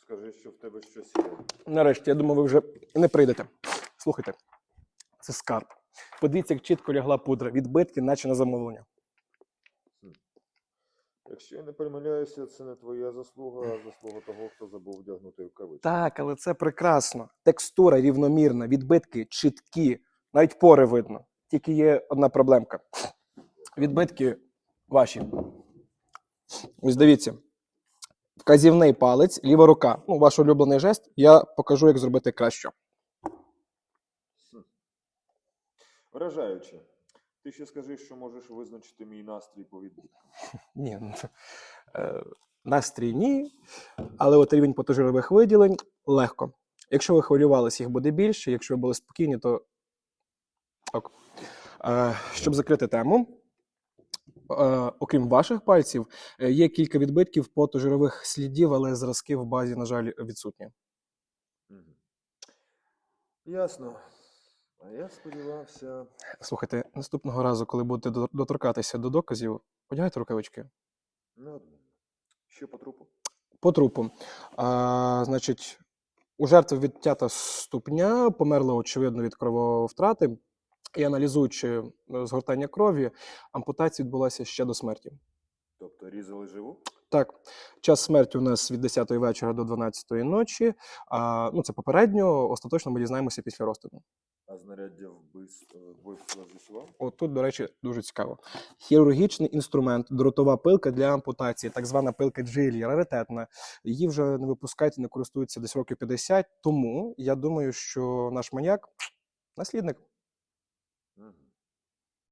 скажи, що в тебе щось є. Нарешті, я думаю, ви вже не прийдете. Слухайте, це скарб. Подивіться, як чітко лягла пудра. Відбитки, наче на замовлення. Якщо я не помиляюся, це не твоя заслуга, а заслуга того, хто забув вдягнути рукавички. Так, але це прекрасно. Текстура рівномірна, відбитки чіткі, навіть пори видно. Тільки є одна проблемка. Відбитки ваші. Ось дивіться. Вказівний палець, ліва рука. Ну, ваш улюблений жест. Я покажу, як зробити краще. Вражаюче. Ти ще скажи, що можеш визначити мій настрій по відбиткам. Ні, ну, е, настрій ні, але от рівень потужирових виділень легко. Якщо ви хвилювалися, їх буде більше. Якщо ви були спокійні, то ок. Е, щоб закрити тему, окрім ваших пальців, е, є кілька відбитків потужирових слідів, але зразки в базі, на жаль, відсутні. Ясно. А я сподівався. Слухайте, наступного разу, коли будете доторкатися до доказів, одягайте рукавички. Неодмінно. Що по трупу? По трупу. А, значить, у жертви відтята ступня, померла, очевидно, від крововтрати. І аналізуючи е, згортання крові, ампутація відбулася ще до смерті. Тобто різали живу? Так, час смерті у нас від 10 вечора до 12 ночі. А, ну, це попередньо, остаточно ми дізнаємося після розтину. А знаряддя вбивства, з'ясував? От тут, до речі, дуже цікаво. Хірургічний інструмент, дротова пилка для ампутації, так звана пилка джилі, раритетна. Її вже не випускають і не користуються десь років 50. Тому я думаю, що наш маньяк наслідник.